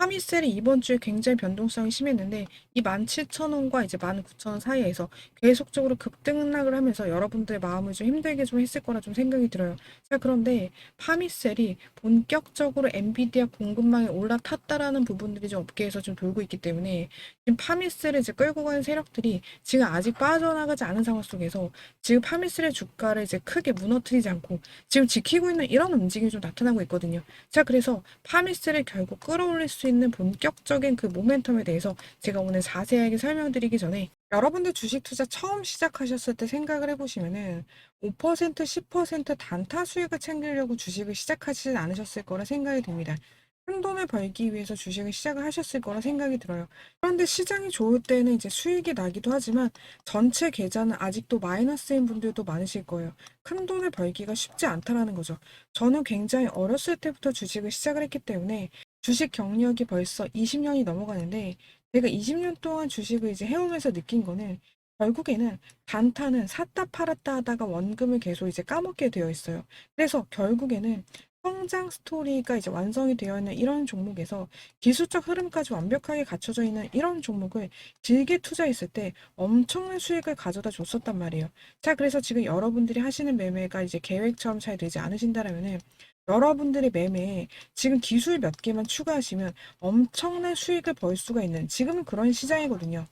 파미셀이 이번 주에 굉장히 변동성이 심했는데 이 17,000원과 이제 19,000원 사이에서 계속적으로 급등락을 하면서 여러분들의 마음을 좀 힘들게 좀 했을 거라 좀 생각이 들어요. 자, 그런데 파미셀이 본격적으로 엔비디아 공급망에 올라탔다라는 부분들이 좀 업계에서 좀 돌고 있기 때문에 지금 파미셀을 이제 끌고 가는 세력들이 지금 아직 빠져나가지 않은 상황 속에서 지금 파미셀의 주가를 이제 크게 무너뜨리지 않고 지금 지키고 있는 이런 움직임이 좀 나타나고 있거든요. 자, 그래서 파미셀을 결국 끌어올릴 수 있는 본격적인 그 모멘텀에 대해서 제가 오늘 자세하게 설명드리기 전에 여러분들 주식 투자 처음 시작하셨을 때 생각을 해보시면은 5% 10% 단타 수익을 챙기려고 주식을 시작하시진 않으셨을 거라 생각이 듭니다. 큰 돈을 벌기 위해서 주식을 시작을 하셨을 거라 생각이 들어요. 그런데 시장이 좋을 때는 이제 수익이 나기도 하지만 전체 계좌는 아직도 마이너스인 분들도 많으실 거예요. 큰 돈을 벌기가 쉽지 않다라는 거죠. 저는 굉장히 어렸을 때부터 주식을 시작을 했기 때문에 주식 경력이 벌써 20년이 넘어가는데 제가 20년 동안 주식을 이제 해오면서 느낀 거는 결국에는 단타는 샀다 팔았다 하다가 원금을 계속 이제 까먹게 되어 있어요. 그래서 결국에는 성장 스토리가 이제 완성이 되어 있는 이런 종목에서 기술적 흐름까지 완벽하게 갖춰져 있는 이런 종목을 길게 투자했을 때 엄청난 수익을 가져다 줬었단 말이에요. 자, 그래서 지금 여러분들이 하시는 매매가 이제 계획처럼 잘 되지 않으신다라면은 여러분들의 매매에 지금 기술 몇 개만 추가하시면 엄청난 수익을 벌 수가 있는 지금은 그런 시장이거든요.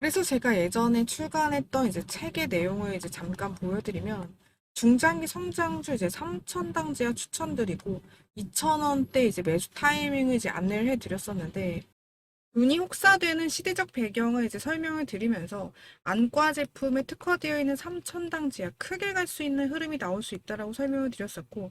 그래서 제가 예전에 출간했던 이제 책의 내용을 이제 잠깐 보여드리면 중장기 성장주 이제 3천당 제가 추천드리고 2,000원대 이제 매수 타이밍을 이제 안내를 해드렸었는데 눈이 혹사되는 시대적 배경을 이제 설명을 드리면서 안과 제품에 특화되어 있는 3천당 제약 크게 갈 수 있는 흐름이 나올 수 있다라고 설명을 드렸었고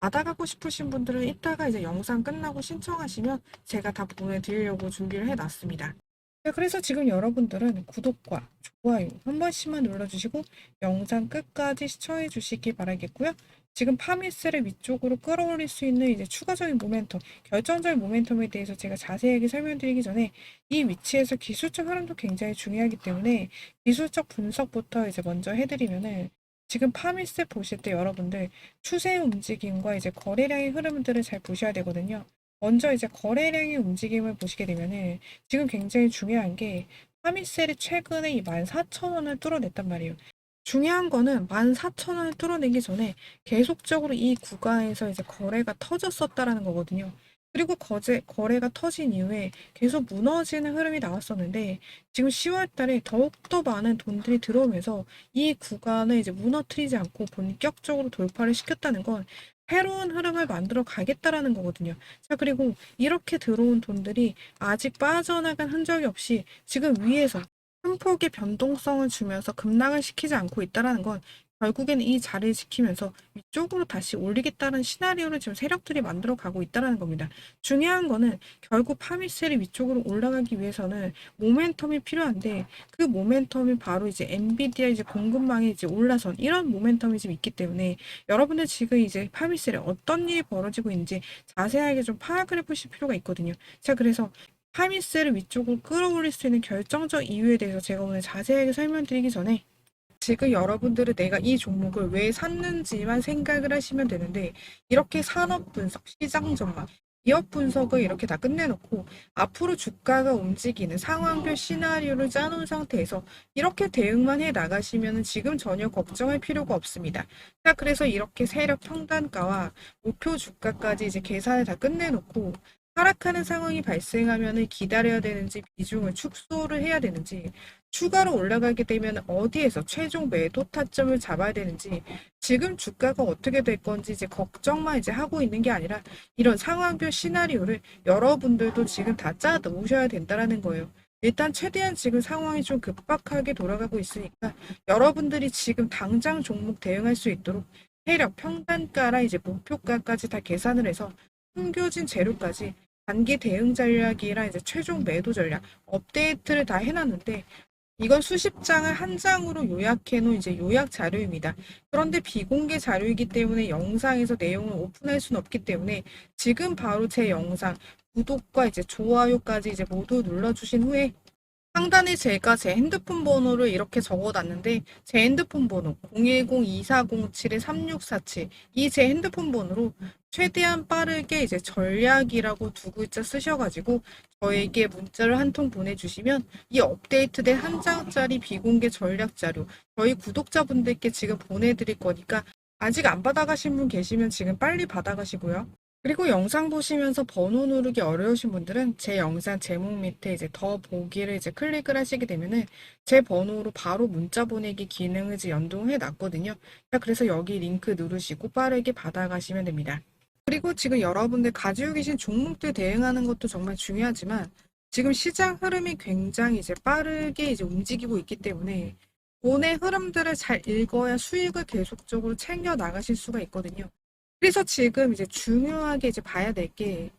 받아가고 싶으신 분들은 이따가 이제 영상 끝나고 신청하시면 제가 다 보내드리려고 준비를 해놨습니다. 네, 그래서 지금 여러분들은 구독과 좋아요 한 번씩만 눌러주시고 영상 끝까지 시청해 주시기 바라겠고요. 지금 파미스를 위쪽으로 끌어올릴 수 있는 이제 추가적인 모멘텀, 결정적인 모멘텀에 대해서 제가 자세하게 설명드리기 전에 이 위치에서 기술적 흐름도 굉장히 중요하기 때문에 기술적 분석부터 이제 먼저 해드리면은 지금 파미스 보실 때 여러분들 추세 움직임과 이제 거래량의 흐름들을 잘 보셔야 되거든요. 먼저 이제 거래량의 움직임을 보시게 되면은 지금 굉장히 중요한 게 파미셀이 최근에 이 14,000원을 뚫어냈단 말이에요. 중요한 거는 14,000원을 뚫어내기 전에 계속적으로 이 구간에서 이제 거래가 터졌었다라는 거거든요. 그리고 거제, 거래가 터진 이후에 계속 무너지는 흐름이 나왔었는데 지금 10월 달에 더욱더 많은 돈들이 들어오면서 이 구간을 이제 무너뜨리지 않고 본격적으로 돌파를 시켰다는 건 새로운 흐름을 만들어 가겠다라는 거거든요. 자, 그리고 이렇게 들어온 돈들이 아직 빠져나간 흔적이 없이 지금 위에서 큰 폭의 변동성을 주면서 급락을 시키지 않고 있다라는 건 결국에는 이 자리를 지키면서 위쪽으로 다시 올리겠다는 시나리오를 지금 세력들이 만들어 가고 있다라는 겁니다. 중요한 거는 결국 파미셀이 위쪽으로 올라가기 위해서는 모멘텀이 필요한데 그 모멘텀이 바로 이제 엔비디아 이제 공급망이 이제 올라선 이런 모멘텀이 지금 있기 때문에 여러분들 지금 이제 파미셀에 어떤 일이 벌어지고 있는지 자세하게 좀 파악을 해보실 필요가 있거든요. 자, 그래서 파미셀을 위쪽으로 끌어올릴 수 있는 결정적 이유에 대해서 제가 오늘 자세하게 설명드리기 전에 지금 여러분들은 내가 이 종목을 왜 샀는지만 생각을 하시면 되는데 이렇게 산업 분석, 시장 전망, 기업 분석을 이렇게 다 끝내놓고 앞으로 주가가 움직이는 상황별 시나리오를 짜놓은 상태에서 이렇게 대응만 해 나가시면 지금 전혀 걱정할 필요가 없습니다. 자, 그래서 이렇게 세력 평단가와 목표 주가까지 이제 계산을 다 끝내놓고 하락하는 상황이 발생하면 기다려야 되는지 비중을 축소를 해야 되는지 추가로 올라가게 되면 어디에서 최종 매도 타점을 잡아야 되는지 지금 주가가 어떻게 될 건지 이제 걱정만 이제 하고 있는 게 아니라 이런 상황별 시나리오를 여러분들도 지금 다 짜 놓으셔야 된다라는 거예요. 일단 최대한 지금 상황이 좀 급박하게 돌아가고 있으니까 여러분들이 지금 당장 종목 대응할 수 있도록 세력 평단가랑 이제 목표가까지 다 계산을 해서 숨겨진 재료까지 단기 대응 전략이랑 이제 최종 매도 전략 업데이트를 다 해놨는데 이건 수십 장을 한 장으로 요약해 놓은 이제 요약 자료입니다. 그런데 비공개 자료이기 때문에 영상에서 내용을 오픈할 수는 없기 때문에 지금 바로 제 영상 구독과 이제 좋아요까지 이제 모두 눌러주신 후에 상단에 제가 제 핸드폰 번호를 이렇게 적어놨는데 제 핸드폰 번호 010-2407-3647 이 제 핸드폰 번호로 최대한 빠르게 이제 전략이라고 두 글자 쓰셔가지고 저에게 문자를 한 통 보내주시면 이 업데이트된 한 장짜리 비공개 전략 자료 저희 구독자분들께 지금 보내드릴 거니까 아직 안 받아가신 분 계시면 지금 빨리 받아가시고요. 그리고 영상 보시면서 번호 누르기 어려우신 분들은 제 영상 제목 밑에 이제 더 보기를 이제 클릭을 하시게 되면은 제 번호로 바로 문자 보내기 기능을 이제 연동해 놨거든요. 자, 그래서 여기 링크 누르시고 빠르게 받아가시면 됩니다. 그리고 지금 여러분들 가지고 계신 종목들 대응하는 것도 정말 중요하지만 지금 시장 흐름이 굉장히 이제 빠르게 이제 움직이고 있기 때문에 돈의 흐름들을 잘 읽어야 수익을 계속적으로 챙겨 나가실 수가 있거든요. 그래서 지금 이제 중요하게 이제 봐야 될 게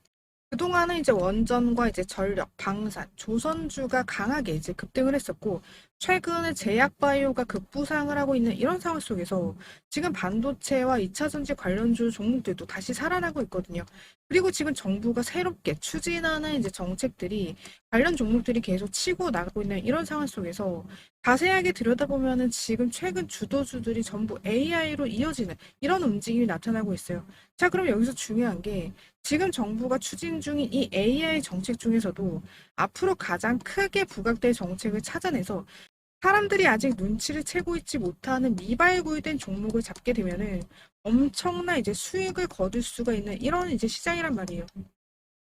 그동안은 이제 원전과 이제 전력, 방산, 조선주가 강하게 이제 급등을 했었고 최근에 제약바이오가 급부상을 하고 있는 이런 상황 속에서 지금 반도체와 2차전지 관련주 종목들도 다시 살아나고 있거든요. 그리고 지금 정부가 새롭게 추진하는 이제 정책들이 관련 종목들이 계속 치고 나가고 있는 이런 상황 속에서 자세하게 들여다보면은 지금 최근 주도주들이 전부 AI로 이어지는 이런 움직임이 나타나고 있어요. 자, 그럼 여기서 중요한 게 지금 정부가 추진 중인 이 AI 정책 중에서도 앞으로 가장 크게 부각될 정책을 찾아내서 사람들이 아직 눈치를 채고 있지 못하는 미발굴된 종목을 잡게 되면은 엄청난 이제 수익을 거둘 수가 있는 이런 이제 시장이란 말이에요.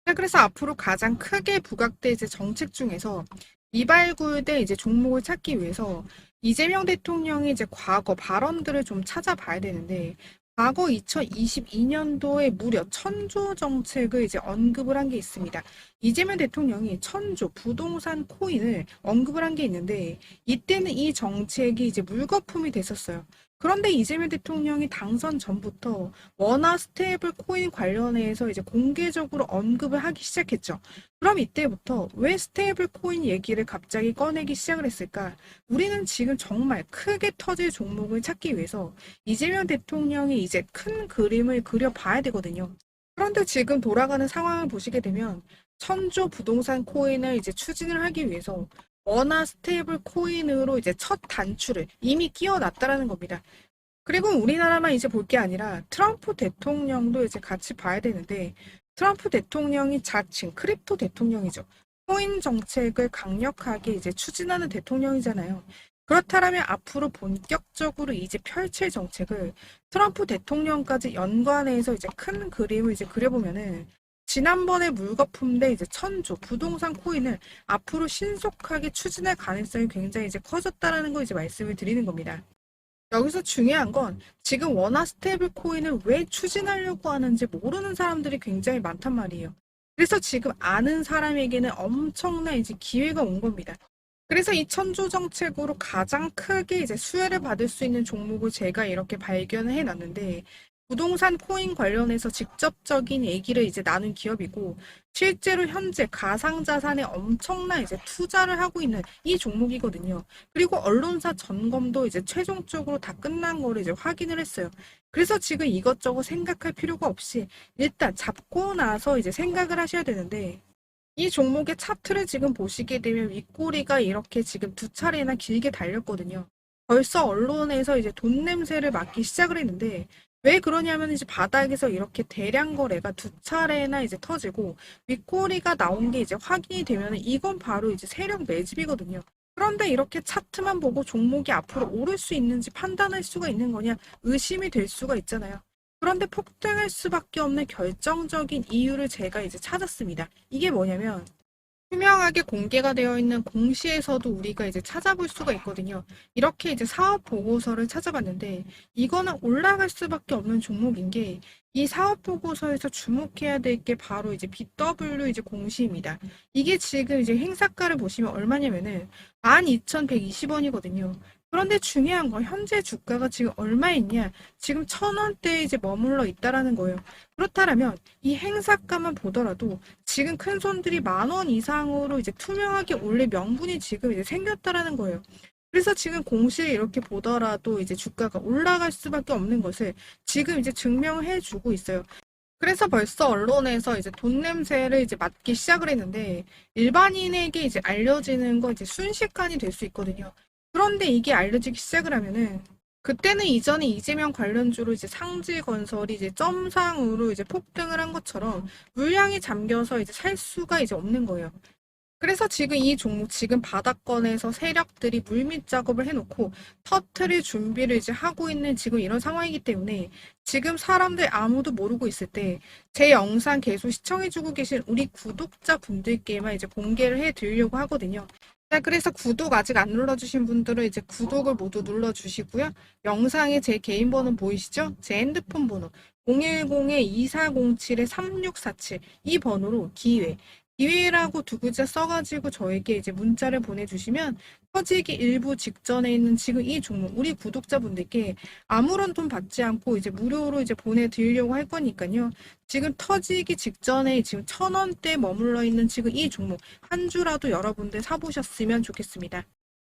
자, 그래서 앞으로 가장 크게 부각될 이제 정책 중에서 미발굴된 이제 종목을 찾기 위해서 이재명 대통령이 이제 과거 발언들을 좀 찾아봐야 되는데 과거 2022년도에 무려 천조 정책을 이제 언급을 한 게 있습니다. 이재명 대통령이 천조 부동산 코인을 언급을 한 게 있는데 이때는 이 정책이 이제 물거품이 됐었어요. 그런데 이재명 대통령이 당선 전부터 원화 스테이블 코인 관련해서 이제 공개적으로 언급을 하기 시작했죠. 그럼 이때부터 왜 스테이블 코인 얘기를 갑자기 꺼내기 시작을 했을까? 우리는 지금 정말 크게 터질 종목을 찾기 위해서 이재명 대통령이 이제 큰 그림을 그려봐야 되거든요. 그런데 지금 돌아가는 상황을 보시게 되면 천조 부동산 코인을 이제 추진을 하기 위해서 원화 스테이블 코인으로 이제 첫 단추를 이미 끼워놨다라는 겁니다. 그리고 우리나라만 이제 볼 게 아니라 트럼프 대통령도 이제 같이 봐야 되는데 트럼프 대통령이 자칭 크립토 대통령이죠. 코인 정책을 강력하게 이제 추진하는 대통령이잖아요. 그렇다면 앞으로 본격적으로 이제 펼칠 정책을 트럼프 대통령까지 연관해서 이제 큰 그림을 이제 그려보면은 지난번에 물거품 대 이제 천조 부동산 코인을 앞으로 신속하게 추진할 가능성이 굉장히 이제 커졌다라는 거 이제 말씀을 드리는 겁니다. 여기서 중요한 건 지금 원화 스테이블 코인을 왜 추진하려고 하는지 모르는 사람들이 굉장히 많단 말이에요. 그래서 지금 아는 사람에게는 엄청난 이제 기회가 온 겁니다. 그래서 이 천조 정책으로 가장 크게 이제 수혜를 받을 수 있는 종목을 제가 이렇게 발견을 해놨는데 부동산 코인 관련해서 직접적인 얘기를 이제 나눈 기업이고 실제로 현재 가상 자산에 엄청난 이제 투자를 하고 있는 이 종목이거든요. 그리고 언론사 점검도 이제 최종적으로 다 끝난 거를 이제 확인을 했어요. 그래서 지금 이것저것 생각할 필요가 없이 일단 잡고 나서 이제 생각을 하셔야 되는데 이 종목의 차트를 지금 보시게 되면 윗꼬리가 이렇게 지금 두 차례나 길게 달렸거든요. 벌써 언론에서 이제 돈 냄새를 맡기 시작을 했는데 왜 그러냐면 이제 바닥에서 이렇게 대량 거래가 두 차례나 이제 터지고 윗꼬리가 나온 게 이제 확인이 되면 이건 바로 이제 세력 매집이거든요. 그런데 이렇게 차트만 보고 종목이 앞으로 오를 수 있는지 판단할 수가 있는 거냐 의심이 될 수가 있잖아요. 그런데 폭등할 수밖에 없는 결정적인 이유를 제가 이제 찾았습니다. 이게 뭐냐면 투명하게 공개가 되어 있는 공시에서도 우리가 이제 찾아볼 수가 있거든요. 이렇게 이제 사업 보고서를 찾아봤는데 이거는 올라갈 수밖에 없는 종목인 게 이 사업 보고서에서 주목해야 될 게 바로 이제 BW 이제 공시입니다. 이게 지금 이제 행사가를 보시면 얼마냐면은 12,120원이거든요. 그런데 중요한 건 현재 주가가 지금 얼마 있냐? 지금 천 원대에 이제 머물러 있다라는 거예요. 그렇다면 이 행사가만 보더라도 지금 큰 손들이 만 원 이상으로 이제 투명하게 올릴 명분이 지금 이제 생겼다라는 거예요. 그래서 지금 공시를 이렇게 보더라도 이제 주가가 올라갈 수밖에 없는 것을 지금 이제 증명해 주고 있어요. 그래서 벌써 언론에서 이제 돈 냄새를 이제 맡기 시작을 했는데 일반인에게 이제 알려지는 건 이제 순식간이 될 수 있거든요. 그런데 이게 알려지기 시작을 하면은 그때는 이전에 이재명 관련주로 이제 상지 건설이 이제 점상으로 이제 폭등을 한 것처럼 물량이 잠겨서 이제 살 수가 이제 없는 거예요. 그래서 지금 이 종목 지금 바닥권에서 세력들이 물밑 작업을 해놓고 터트릴 준비를 이제 하고 있는 지금 이런 상황이기 때문에 지금 사람들 아무도 모르고 있을 때 제 영상 계속 시청해주고 계신 우리 구독자 분들께만 이제 공개를 해드리려고 하거든요. 자, 그래서 구독 아직 안 눌러주신 분들은 이제 구독을 모두 눌러주시고요. 영상에 제 개인 번호 보이시죠? 제 핸드폰 번호 010-2407-3647 이 번호로 기회 기회라고 두 글자 써가지고 저에게 이제 문자를 보내주시면 터지기 일부 직전에 있는 지금 이 종목 우리 구독자분들께 아무런 돈 받지 않고 이제 무료로 이제 보내드리려고 할 거니까요. 지금 터지기 직전에 지금 천 원대 머물러 있는 지금 이 종목 한 주라도 여러분들 사보셨으면 좋겠습니다.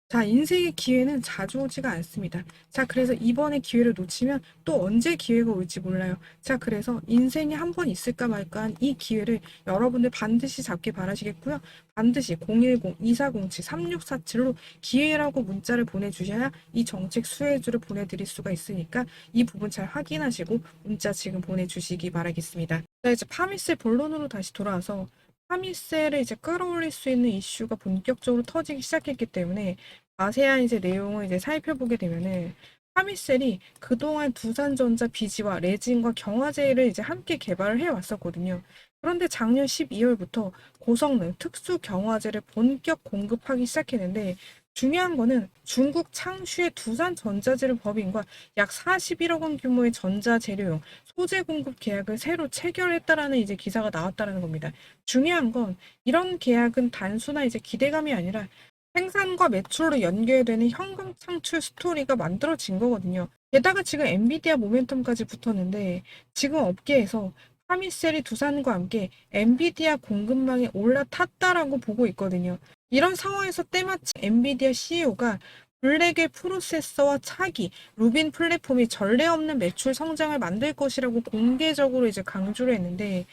자, 인생의 기회는 자주 오지가 않습니다. 자, 그래서 이번에 기회를 놓치면 또 언제 기회가 올지 몰라요. 자, 그래서 인생에 한번 있을까 말까 한 이 기회를 여러분들 반드시 잡길 바라시겠고요. 반드시 010-2407-3647로 기회라고 문자를 보내주셔야 이 정책 수혜주를 보내드릴 수가 있으니까 이 부분 잘 확인하시고 문자 지금 보내주시기 바라겠습니다. 자, 이제 파미셀 본론으로 다시 돌아와서 파미셀을 이제 끌어올릴 수 있는 이슈가 본격적으로 터지기 시작했기 때문에 자세한 이제 내용을 이제 살펴보게 되면은 파미셀이 그동안 두산전자 비지와 레진과 경화제를 이제 함께 개발을 해 왔었거든요. 그런데 작년 12월부터 고성능 특수 경화제를 본격 공급하기 시작했는데 중요한 거는 중국 창슈의 두산 전자재료 법인과 약 41억 원 규모의 전자재료용 소재 공급 계약을 새로 체결했다라는 이제 기사가 나왔다는 겁니다. 중요한 건 이런 계약은 단순한 이제 기대감이 아니라 생산과 매출로 연결되는 현금 창출 스토리가 만들어진 거거든요. 게다가 지금 엔비디아 모멘텀까지 붙었는데 지금 업계에서 파미셀이 두산과 함께 엔비디아 공급망에 올라탔다라고 보고 있거든요. 이런 상황에서 때마침 엔비디아 CEO가 블랙의 프로세서와 차기, 루빈 플랫폼이 전례 없는 매출 성장을 만들 것이라고 공개적으로 이제 강조를 했는데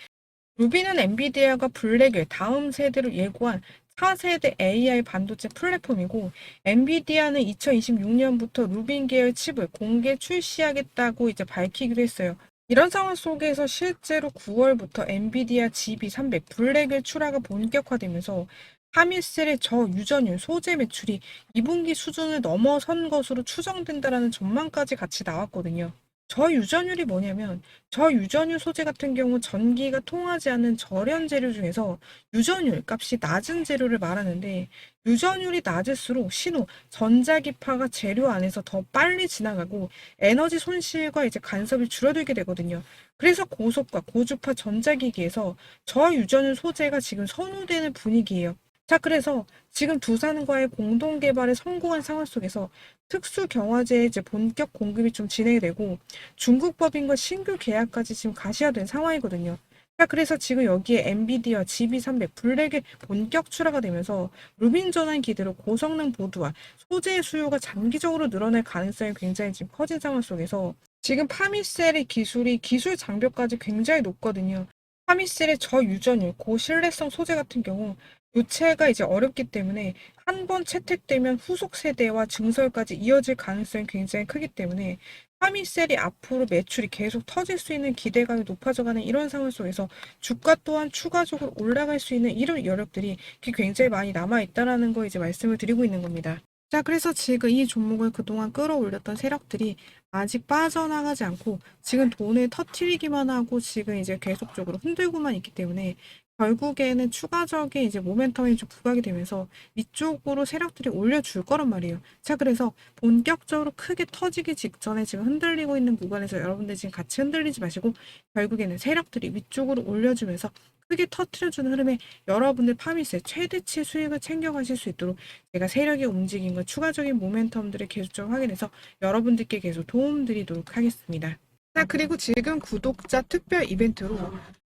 루비는 엔비디아가 블랙의 다음 세대로 예고한 4세대 AI 반도체 플랫폼이고 엔비디아는 2026년부터 루빈 계열 칩을 공개 출시하겠다고 이제 밝히기도 했어요. 이런 상황 속에서 실제로 9월부터 엔비디아 GB300 블랙의 출하가 본격화되면서 하미셀의 저유전율 소재 매출이 2분기 수준을 넘어선 것으로 추정된다라는 전망까지 같이 나왔거든요. 저유전율이 뭐냐면 저유전율 소재 같은 경우 전기가 통하지 않는 절연 재료 중에서 유전율 값이 낮은 재료를 말하는데 유전율이 낮을수록 신호 전자기파가 재료 안에서 더 빨리 지나가고 에너지 손실과 이제 간섭이 줄어들게 되거든요. 그래서 고속과 고주파 전자기기에서 저유전율 소재가 지금 선호되는 분위기예요. 자, 그래서 지금 두산과의 공동 개발에 성공한 상황 속에서 특수 경화제의 이제 본격 공급이 좀 진행이 되고 중국 법인과 신규 계약까지 지금 가시화된 상황이거든요. 자, 그래서 지금 여기에 엔비디아 GB300 블랙의 본격 출하가 되면서 루빈 전환 기대로 고성능 보드와 소재의 수요가 장기적으로 늘어날 가능성이 굉장히 지금 커진 상황 속에서 지금 파미셀의 기술이 기술 장벽까지 굉장히 높거든요. 파미셀의 저유전율, 고신뢰성 소재 같은 경우 교체가 이제 어렵기 때문에 한 번 채택되면 후속 세대와 증설까지 이어질 가능성이 굉장히 크기 때문에 파미셀이 앞으로 매출이 계속 터질 수 있는 기대감이 높아져가는 이런 상황 속에서 주가 또한 추가적으로 올라갈 수 있는 이런 여력들이 굉장히 많이 남아있다라는 거 이제 말씀을 드리고 있는 겁니다. 자, 그래서 지금 이 종목을 그동안 끌어올렸던 세력들이 아직 빠져나가지 않고 지금 돈을 터트리기만 하고 지금 이제 계속적으로 흔들고만 있기 때문에 결국에는 추가적인 이제 모멘텀이 좀 부각이 되면서 위쪽으로 세력들이 올려줄 거란 말이에요. 자, 그래서 본격적으로 크게 터지기 직전에 지금 흔들리고 있는 구간에서 여러분들 지금 같이 흔들리지 마시고 결국에는 세력들이 위쪽으로 올려주면서 크게 터트려주는 흐름에 여러분들 파미스의 최대치 수익을 챙겨가실 수 있도록 제가 세력의 움직임과 추가적인 모멘텀들을 계속적으로 확인해서 여러분들께 계속 도움 드리도록 하겠습니다. 자, 그리고 지금 구독자 특별 이벤트로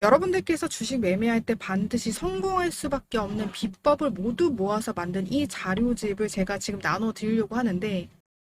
여러분들께서 주식 매매할 때 반드시 성공할 수밖에 없는 비법을 모두 모아서 만든 이 자료집을 제가 지금 나눠 드리려고 하는데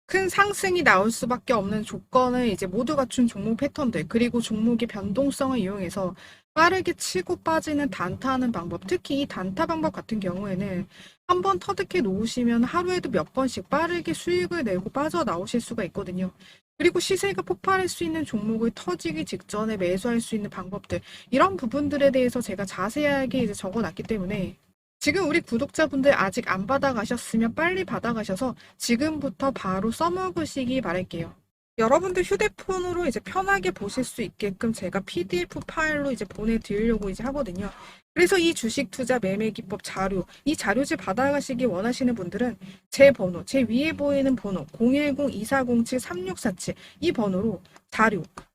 큰 상승이 나올 수밖에 없는 조건을 이제 모두 갖춘 종목 패턴들 그리고 종목의 변동성을 이용해서 빠르게 치고 빠지는 단타하는 방법 특히 이 단타 방법 같은 경우에는 한번 터득해 놓으시면 하루에도 몇 번씩 빠르게 수익을 내고 빠져나오실 수가 있거든요. 그리고 시세가 폭발할 수 있는 종목을 터지기 직전에 매수할 수 있는 방법들 이런 부분들에 대해서 제가 자세하게 이제 적어 놨기 때문에 지금 우리 구독자분들 아직 안 받아가셨으면 빨리 받아가셔서 지금부터 바로 써먹으시기 바랄게요. 여러분들 휴대폰으로 이제 편하게 보실 수 있게끔 제가 PDF 파일로 이제 보내드리려고 이제 하거든요. 그래서 이 주식 투자 매매 기법 자료, 이 자료집 받아가시기 원하시는 분들은 제 번호, 제 위에 보이는 번호 010-2407-3647 이 번호로 자료,